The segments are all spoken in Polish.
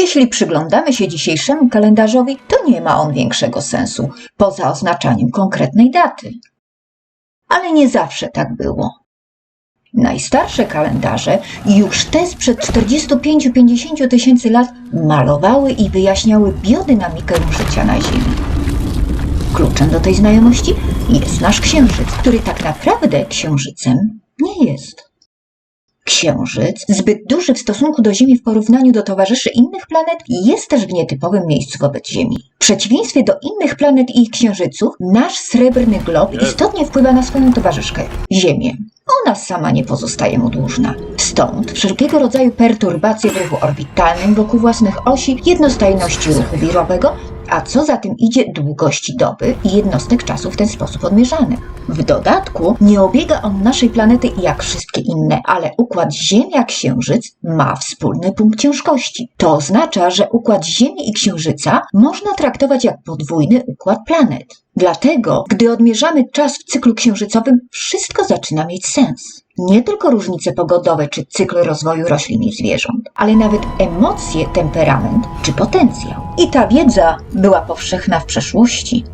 Jeśli przyglądamy się dzisiejszemu kalendarzowi, to nie ma on większego sensu, poza oznaczaniem konkretnej daty. Ale nie zawsze tak było. Najstarsze kalendarze, już te sprzed 45-50 tysięcy lat, malowały i wyjaśniały biodynamikę życia na Ziemi. Kluczem do tej znajomości jest nasz Księżyc, który tak naprawdę Księżycem nie jest. Księżyc, zbyt duży w stosunku do Ziemi w porównaniu do towarzyszy innych planet, jest też w nietypowym miejscu wobec Ziemi. W przeciwieństwie do innych planet i ich księżyców, nasz srebrny glob istotnie wpływa na swoją towarzyszkę Ziemię. Ona sama nie pozostaje mu dłużna. Stąd wszelkiego rodzaju perturbacje w ruchu orbitalnym wokół własnych osi, jednostajności ruchu wirowego, a co za tym idzie długości doby i jednostek czasu w ten sposób odmierzanych. W dodatku nie obiega on naszej planety jak wszystkie inne, ale układ Ziemia-Księżyc ma wspólny punkt ciężkości. To oznacza, że układ Ziemi i Księżyca można traktować jak podwójny układ planet. Dlatego, gdy odmierzamy czas w cyklu księżycowym, wszystko zaczyna mieć sens. Nie tylko różnice pogodowe czy cykl rozwoju roślin i zwierząt, ale nawet emocje, temperament czy potencjał. I ta wiedza była powszechna w przeszłości.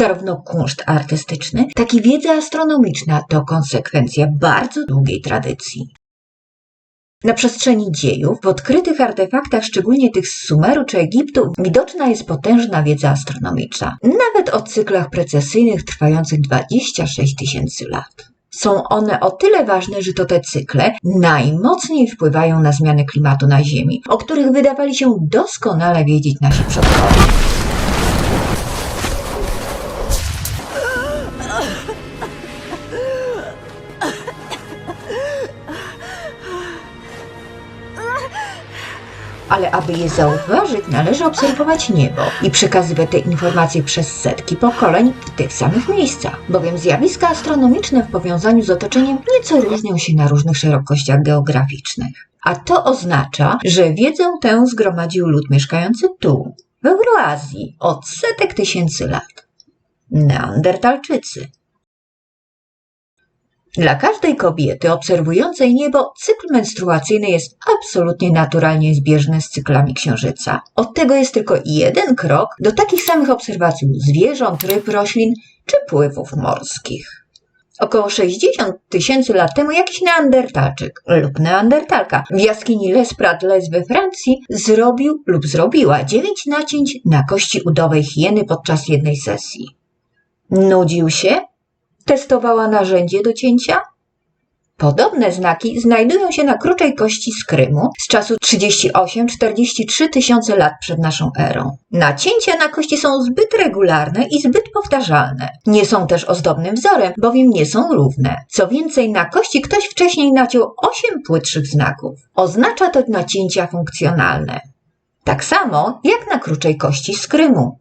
Zarówno kunszt artystyczny, jak i wiedza astronomiczna to konsekwencja bardzo długiej tradycji. Na przestrzeni dziejów, w odkrytych artefaktach, szczególnie tych z Sumeru czy Egiptu, widoczna jest potężna wiedza astronomiczna, nawet o cyklach precesyjnych trwających 26 tysięcy lat. Są one o tyle ważne, że to te cykle najmocniej wpływają na zmiany klimatu na Ziemi, o których wydawali się doskonale wiedzieć nasi przodkowie. Aby je zauważyć, należy obserwować niebo i przekazywać te informacje przez setki pokoleń w tych samych miejscach, bowiem zjawiska astronomiczne w powiązaniu z otoczeniem nieco różnią się na różnych szerokościach geograficznych. A to oznacza, że wiedzę tę zgromadził lud mieszkający tu, w Euroazji, od setek tysięcy lat. Neandertalczycy. Dla każdej kobiety obserwującej niebo cykl menstruacyjny jest absolutnie naturalnie zbieżny z cyklami księżyca. Od tego jest tylko jeden krok do takich samych obserwacji u zwierząt, ryb, roślin czy pływów morskich. Około 60 tysięcy lat temu jakiś neandertalczyk lub neandertalka w jaskini Les Prat-Les we Francji zrobił lub zrobiła dziewięć nacięć na kości udowej hieny podczas jednej sesji. Nudził się testowała narzędzie do cięcia? Podobne znaki znajdują się na kruczej kości z Krymu z czasu 38-43 tysiące lat przed naszą erą. Nacięcia na kości są zbyt regularne i zbyt powtarzalne. Nie są też ozdobnym wzorem, bowiem nie są równe. Co więcej, na kości ktoś wcześniej naciął 8 płytszych znaków. Oznacza to nacięcia funkcjonalne. Tak samo jak na kruczej kości z Krymu.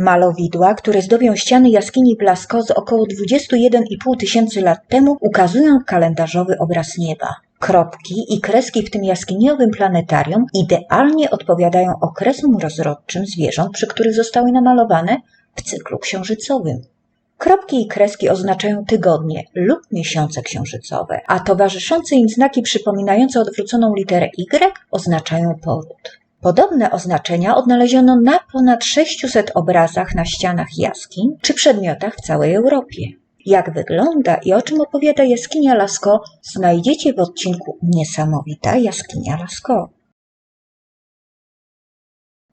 Malowidła, które zdobią ściany jaskini Lascaux z około 21,5 tysięcy lat temu, ukazują kalendarzowy obraz nieba. Kropki i kreski w tym jaskiniowym planetarium idealnie odpowiadają okresom rozrodczym zwierząt, przy których zostały namalowane w cyklu księżycowym. Kropki i kreski oznaczają tygodnie lub miesiące księżycowe, a towarzyszące im znaki przypominające odwróconą literę Y oznaczają poród. Podobne oznaczenia odnaleziono na ponad 600 obrazach na ścianach jaskiń czy przedmiotach w całej Europie. Jak wygląda i o czym opowiada jaskinia Lascaux, znajdziecie w odcinku Niesamowita jaskinia Lascaux.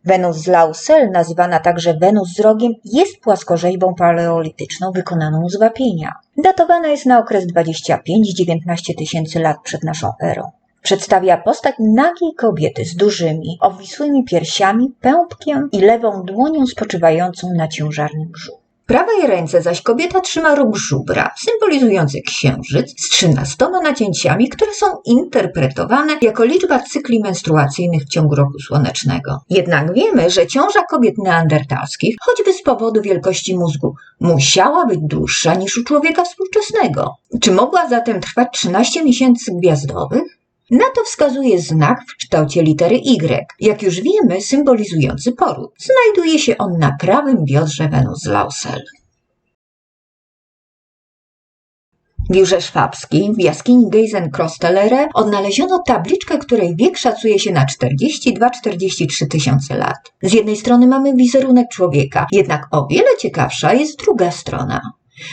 Wenus z Lausel, nazywana także Wenus z rogiem, jest płaskorzeźbą paleolityczną wykonaną z wapienia. Datowana jest na okres 25-19 tysięcy lat przed naszą erą. Przedstawia postać nagiej kobiety z dużymi, obwisłymi piersiami, pępkiem i lewą dłonią spoczywającą na ciężarnym brzuchu. W prawej ręce zaś kobieta trzyma róg żubra, symbolizujący księżyc z trzynastoma nacięciami, które są interpretowane jako liczba cykli menstruacyjnych w ciągu roku słonecznego. Jednak wiemy, że ciąża kobiet neandertalskich, choćby z powodu wielkości mózgu, musiała być dłuższa niż u człowieka współczesnego. Czy mogła zatem trwać 13 miesięcy gwiazdowych? Na to wskazuje znak w kształcie litery Y, jak już wiemy, symbolizujący poród. Znajduje się on na prawym biodrze Wenus Lausel. W Jurze Szwabskiej w jaskini Geisenkostelere odnaleziono tabliczkę, której wiek szacuje się na 42-43 tysiące lat. Z jednej strony mamy wizerunek człowieka, jednak o wiele ciekawsza jest druga strona.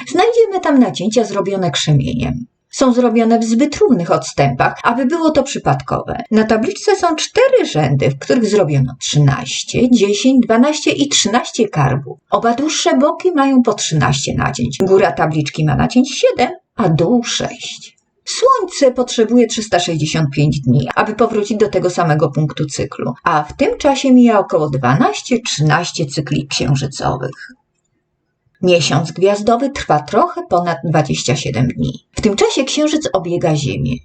Znajdziemy tam nacięcia zrobione krzemieniem są zrobione w zbyt równych odstępach, aby było to przypadkowe. Na tabliczce są cztery rzędy, w których zrobiono 13, 10, 12 i 13 karbów. Oba dłuższe boki mają po 13 nacięć. Góra tabliczki ma nacięć 7, a dół 6. Słońce potrzebuje 365 dni, aby powrócić do tego samego punktu cyklu, a w tym czasie mija około 12-13 cykli księżycowych. Miesiąc gwiazdowy trwa trochę ponad 27 dni. W tym czasie księżyc obiega Ziemię.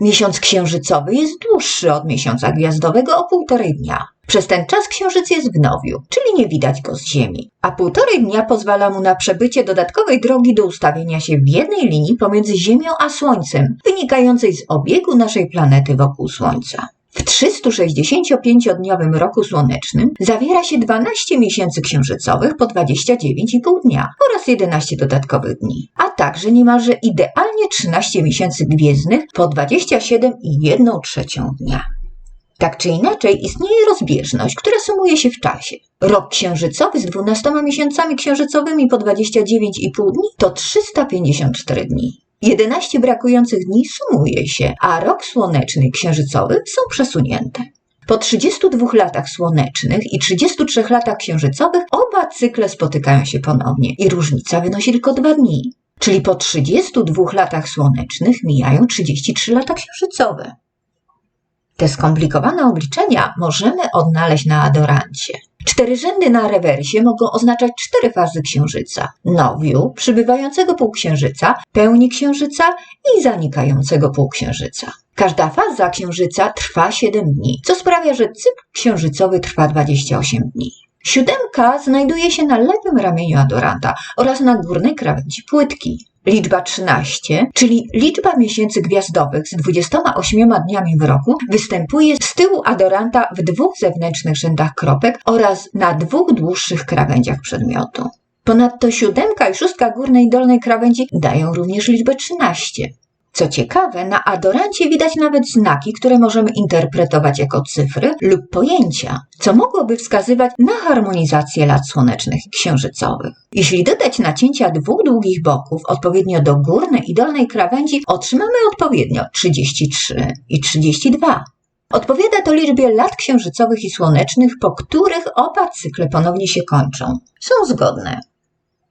Miesiąc księżycowy jest dłuższy od miesiąca gwiazdowego o półtorej dnia. Przez ten czas księżyc jest w nowiu, czyli nie widać go z Ziemi, a półtorej dnia pozwala mu na przebycie dodatkowej drogi do ustawienia się w jednej linii pomiędzy Ziemią a Słońcem, wynikającej z obiegu naszej planety wokół Słońca. W 365-dniowym roku słonecznym zawiera się 12 miesięcy księżycowych po 29,5 dnia oraz 11 dodatkowych dni, a także niemalże idealnie 13 miesięcy gwiezdnych po 27,1 trzecią dnia. Tak czy inaczej istnieje rozbieżność, która sumuje się w czasie. Rok księżycowy z 12 miesiącami księżycowymi po 29,5 dni to 354 dni. 11 brakujących dni sumuje się, a rok słoneczny i księżycowy są przesunięte. Po 32 latach słonecznych i 33 latach księżycowych oba cykle spotykają się ponownie i różnica wynosi tylko dwa dni. Czyli po 32 latach słonecznych mijają 33 lata księżycowe. Te skomplikowane obliczenia możemy odnaleźć na adorancie. Cztery rzędy na rewersie mogą oznaczać cztery fazy księżyca. Nowiu, przybywającego półksiężyca, pełni księżyca i zanikającego półksiężyca. Każda faza księżyca trwa 7 dni, co sprawia, że cykl księżycowy trwa 28 dni. Siódemka znajduje się na lewym ramieniu adoranta oraz na górnej krawędzi płytki. Liczba 13, czyli liczba miesięcy gwiazdowych z 28 dniami w roku, występuje z tyłu adoranta w dwóch zewnętrznych rzędach kropek oraz na dwóch dłuższych krawędziach przedmiotu. Ponadto siódemka i szóstka górnej i dolnej krawędzi dają również liczbę 13. Co ciekawe, na adorancie widać nawet znaki, które możemy interpretować jako cyfry lub pojęcia, co mogłoby wskazywać na harmonizację lat słonecznych i księżycowych. Jeśli dodać nacięcia dwóch długich boków odpowiednio do górnej i dolnej krawędzi, otrzymamy odpowiednio 33 i 32. Odpowiada to liczbie lat księżycowych i słonecznych, po których oba cykle ponownie się kończą. Są zgodne.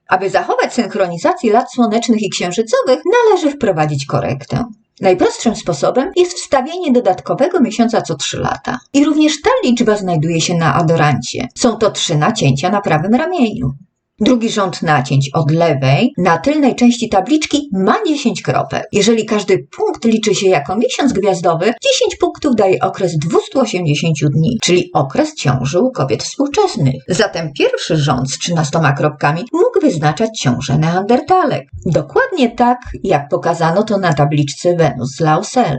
Aby zachować synchronizację lat słonecznych i księżycowych, należy wprowadzić korektę. Najprostszym sposobem jest wstawienie dodatkowego miesiąca co 3 lata. I również ta liczba znajduje się na adorancie. Są to trzy nacięcia na prawym ramieniu. Drugi rząd nacięć od lewej na tylnej części tabliczki ma 10 kropek. Jeżeli każdy punkt liczy się jako miesiąc gwiazdowy, 10 punktów daje okres 280 dni, czyli okres ciąży u kobiet współczesnych. Zatem pierwszy rząd z 13 kropkami mógł wyznaczać ciążę neandertalek. Dokładnie tak, jak pokazano to na tabliczce Wenus Lausel.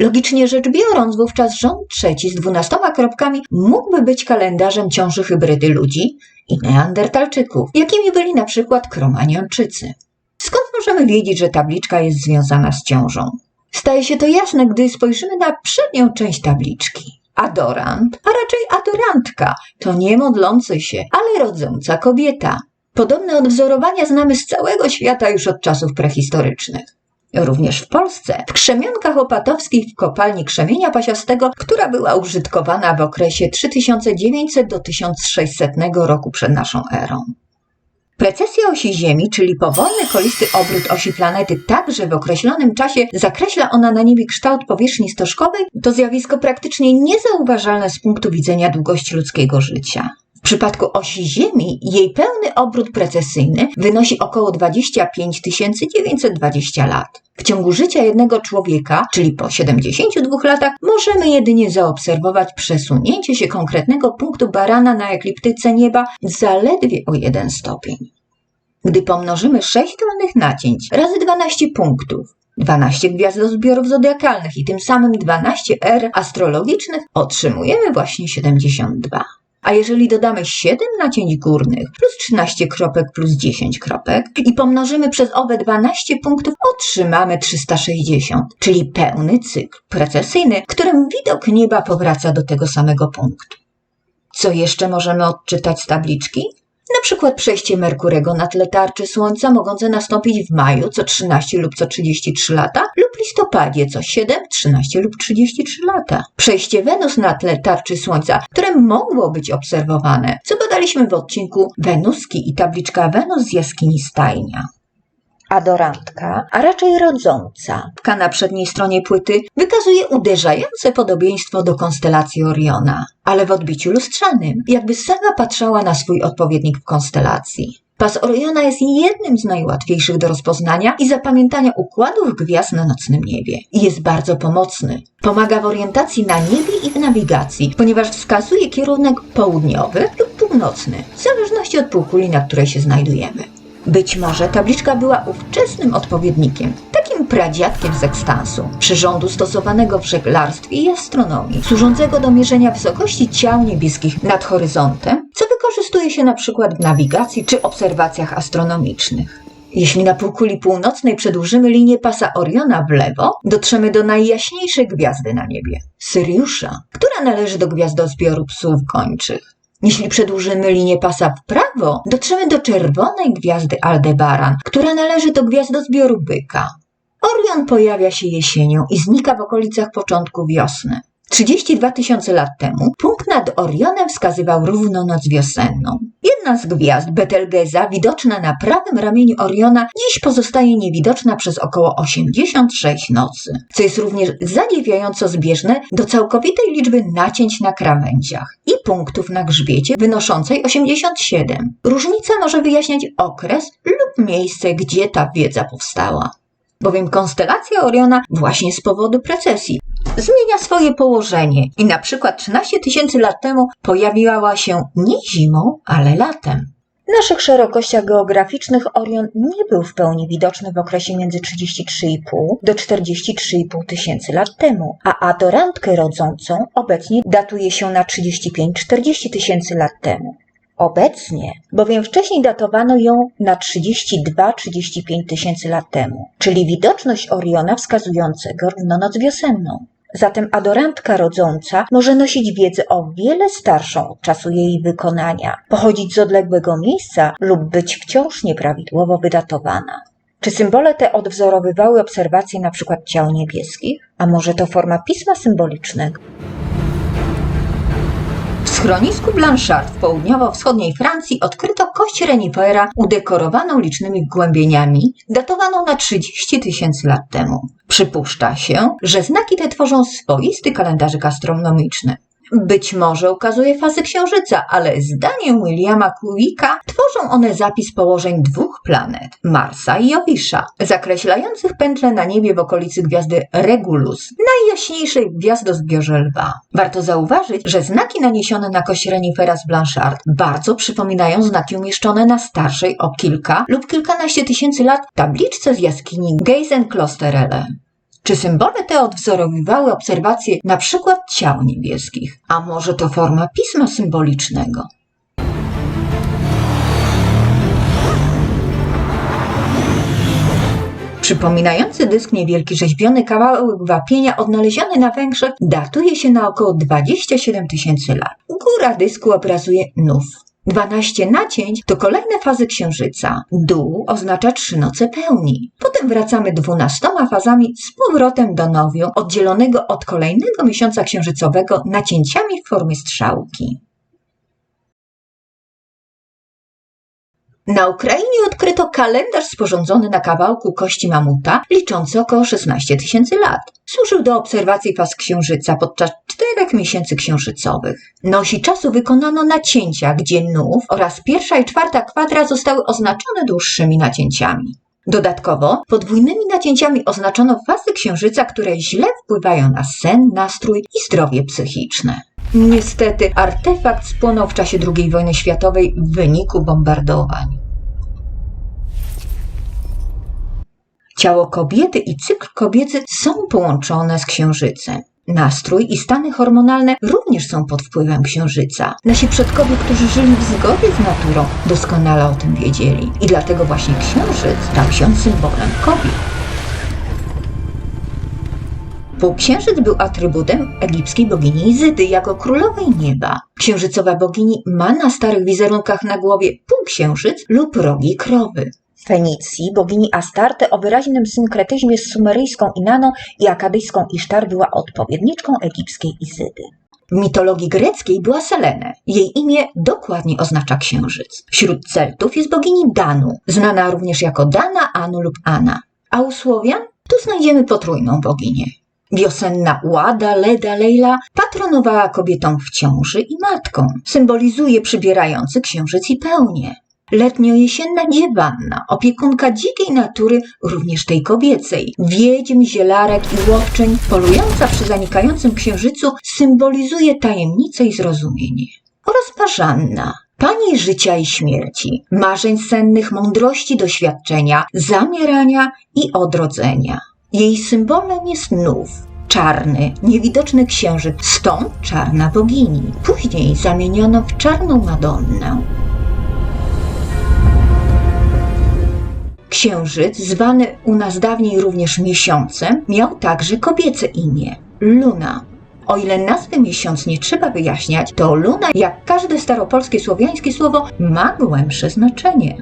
Logicznie rzecz biorąc, wówczas rząd trzeci z dwunastoma kropkami mógłby być kalendarzem ciąży hybrydy ludzi i neandertalczyków, jakimi byli na przykład kromanionczycy. Skąd możemy wiedzieć, że tabliczka jest związana z ciążą? Staje się to jasne, gdy spojrzymy na przednią część tabliczki. Adorant, a raczej adorantka, to nie modlący się, ale rodząca kobieta. Podobne odwzorowania znamy z całego świata już od czasów prehistorycznych. Również w Polsce, w krzemionkach opatowskich w kopalni krzemienia pasiastego, która była użytkowana w okresie 3900 do 1600 roku przed naszą erą. Precesja osi Ziemi, czyli powolny kolisty obrót osi planety tak, że w określonym czasie zakreśla ona na niebie kształt powierzchni stożkowej, to zjawisko praktycznie niezauważalne z punktu widzenia długości ludzkiego życia. W przypadku osi Ziemi jej pełny obrót precesyjny wynosi około 25 920 lat. W ciągu życia jednego człowieka, czyli po 72 latach, możemy jedynie zaobserwować przesunięcie się konkretnego punktu barana na ekliptyce nieba zaledwie o 1 stopień. Gdy pomnożymy 6 dolnych nacięć razy 12 punktów, 12 gwiazdozbiorów zodiakalnych i tym samym 12 er astrologicznych, otrzymujemy właśnie 72. A jeżeli dodamy 7 nacięć górnych plus 13 kropek plus 10 kropek i pomnożymy przez owe 12 punktów, otrzymamy 360, czyli pełny cykl precesyjny, którym widok nieba powraca do tego samego punktu. Co jeszcze możemy odczytać z tabliczki? Na przykład przejście Merkurego na tle tarczy Słońca mogące nastąpić w maju co 13 lub co 33 lata lub listopadzie co 7, 13 lub 33 lata. Przejście Wenus na tle tarczy Słońca, które mogło być obserwowane, co badaliśmy w odcinku Wenuski i tabliczka Wenus z jaskini Stajnia adorantka, a raczej rodząca. Na przedniej stronie płyty wykazuje uderzające podobieństwo do konstelacji Oriona, ale w odbiciu lustrzanym, jakby sama patrzała na swój odpowiednik w konstelacji. Pas Oriona jest jednym z najłatwiejszych do rozpoznania i zapamiętania układów gwiazd na nocnym niebie i jest bardzo pomocny. Pomaga w orientacji na niebie i w nawigacji, ponieważ wskazuje kierunek południowy lub północny, w zależności od półkuli, na której się znajdujemy. Być może tabliczka była ówczesnym odpowiednikiem, takim pradziadkiem sekstansu, przyrządu stosowanego w żeglarstwie i astronomii, służącego do mierzenia wysokości ciał niebieskich nad horyzontem, co wykorzystuje się na przykład w nawigacji czy obserwacjach astronomicznych. Jeśli na półkuli północnej przedłużymy linię pasa Oriona w lewo, dotrzemy do najjaśniejszej gwiazdy na niebie Syriusza, która należy do gwiazdozbioru psów gończych. Jeśli przedłużymy linię pasa w prawo, dotrzemy do czerwonej gwiazdy Aldebaran, która należy do gwiazdozbioru byka. Orion pojawia się jesienią i znika w okolicach początku wiosny. 32 tysiące lat temu punkt nad Orionem wskazywał równo noc wiosenną. Jedna z gwiazd, Betelgeza, widoczna na prawym ramieniu Oriona, dziś pozostaje niewidoczna przez około 86 nocy, co jest również zadziwiająco zbieżne do całkowitej liczby nacięć na krawędziach i punktów na grzbiecie wynoszącej 87. Różnica może wyjaśniać okres lub miejsce, gdzie ta wiedza powstała bowiem konstelacja Oriona właśnie z powodu precesji zmienia swoje położenie i na przykład 13 tysięcy lat temu pojawiła się nie zimą, ale latem. W naszych szerokościach geograficznych Orion nie był w pełni widoczny w okresie między 33,5 do 43,5 tysięcy lat temu, a adorantkę rodzącą obecnie datuje się na 35-40 tysięcy lat temu. Obecnie, bowiem wcześniej datowano ją na 32-35 tysięcy lat temu, czyli widoczność Oriona wskazującego równonoc wiosenną. Zatem adorantka rodząca może nosić wiedzę o wiele starszą od czasu jej wykonania, pochodzić z odległego miejsca lub być wciąż nieprawidłowo wydatowana. Czy symbole te odwzorowywały obserwacje np. ciał niebieskich? A może to forma pisma symbolicznego? Schronisku Blanchard w południowo-wschodniej Francji odkryto kość renifera udekorowaną licznymi głębieniami, datowaną na 30 tysięcy lat temu. Przypuszcza się, że znaki te tworzą swoisty kalendarzyk astronomiczny. Być może ukazuje fazę księżyca, ale zdaniem Williama Kuwika tworzą one zapis położeń dwóch planet, Marsa i Jowisza, zakreślających pętle na niebie w okolicy gwiazdy Regulus, najjaśniejszej gwiazdozbiorze lwa. Warto zauważyć, że znaki naniesione na kość renifera z Blanchard bardzo przypominają znaki umieszczone na starszej o kilka lub kilkanaście tysięcy lat tabliczce z jaskini Geisenklosterelle. Czy symbole te odwzorowywały obserwacje na przykład ciał niebieskich? A może to forma pisma symbolicznego? Przypominający dysk niewielki rzeźbiony kawałek wapienia odnaleziony na Węgrzech datuje się na około 27 tysięcy lat. Góra dysku obrazuje nów. 12 nacięć to kolejne fazy księżyca. Dół oznacza trzy noce pełni. Potem wracamy dwunastoma fazami z powrotem do nowiu, oddzielonego od kolejnego miesiąca księżycowego nacięciami w formie strzałki. Na Ukrainie odkryto kalendarz sporządzony na kawałku kości mamuta, liczący około 16 tysięcy lat. Służył do obserwacji faz księżyca podczas czterech miesięcy księżycowych. Na osi czasu wykonano nacięcia, gdzie nów oraz pierwsza i czwarta kwadra zostały oznaczone dłuższymi nacięciami. Dodatkowo podwójnymi nacięciami oznaczono fazy księżyca, które źle wpływają na sen, nastrój i zdrowie psychiczne. Niestety artefakt spłonął w czasie II wojny światowej w wyniku bombardowań. Ciało kobiety i cykl kobiecy są połączone z księżycem. Nastrój i stany hormonalne również są pod wpływem księżyca. Nasi przodkowie, którzy żyli w zgodzie z naturą, doskonale o tym wiedzieli. I dlatego właśnie księżyc stał się symbolem kobiet. Półksiężyc był atrybutem egipskiej bogini Izydy jako królowej nieba. Księżycowa bogini ma na starych wizerunkach na głowie półksiężyc lub rogi krowy. W Fenicji bogini Astarte o wyraźnym synkretyzmie z sumeryjską Inaną i akadyjską Isztar była odpowiedniczką egipskiej Izydy. W mitologii greckiej była Selene. Jej imię dokładnie oznacza księżyc. Wśród Celtów jest bogini Danu, znana również jako Dana, Anu lub Ana. A u Słowian tu znajdziemy potrójną boginię. Wiosenna Łada, Leda, Lejla patronowała kobietom w ciąży i matką. Symbolizuje przybierający księżyc i pełnię. Letnio-jesienna dziewanna, opiekunka dzikiej natury, również tej kobiecej. Wiedźm, zielarek i łowczyń, polująca przy zanikającym księżycu, symbolizuje tajemnicę i zrozumienie. Oraz parzanna, pani życia i śmierci, marzeń sennych, mądrości, doświadczenia, zamierania i odrodzenia. Jej symbolem jest nów, czarny, niewidoczny księżyc, stąd czarna bogini. Później zamieniono w czarną Madonnę. Księżyc, zwany u nas dawniej również miesiącem, miał także kobiece imię Luna. O ile nazwy miesiąc nie trzeba wyjaśniać, to Luna, jak każde staropolskie słowiańskie słowo, ma głębsze znaczenie.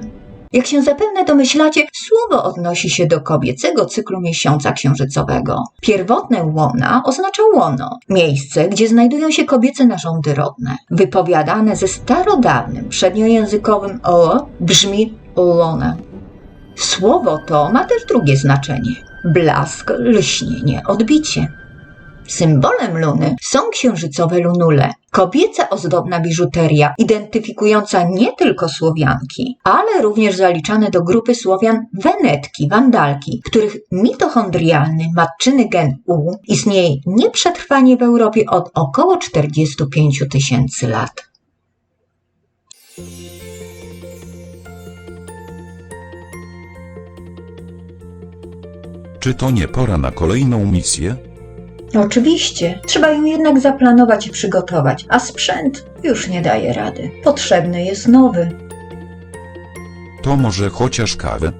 Jak się zapewne domyślacie, słowo odnosi się do kobiecego cyklu miesiąca księżycowego. Pierwotne łona oznacza łono, miejsce, gdzie znajdują się kobiece narządy rodne. Wypowiadane ze starodawnym, przedniojęzykowym o brzmi łona. Słowo to ma też drugie znaczenie. Blask, lśnienie, odbicie. Symbolem luny są księżycowe lunule, kobieca ozdobna biżuteria, identyfikująca nie tylko Słowianki, ale również zaliczane do grupy Słowian Wenetki, Wandalki, których mitochondrialny matczyny gen U istnieje nieprzetrwanie w Europie od około 45 tysięcy lat. Czy to nie pora na kolejną misję? Oczywiście, trzeba ją jednak zaplanować i przygotować, a sprzęt już nie daje rady. Potrzebny jest nowy. To może chociaż kawę?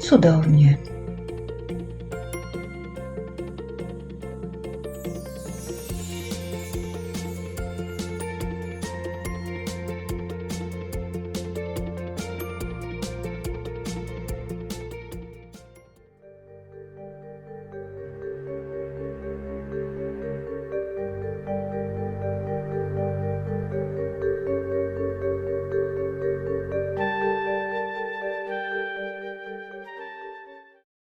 Cudownie.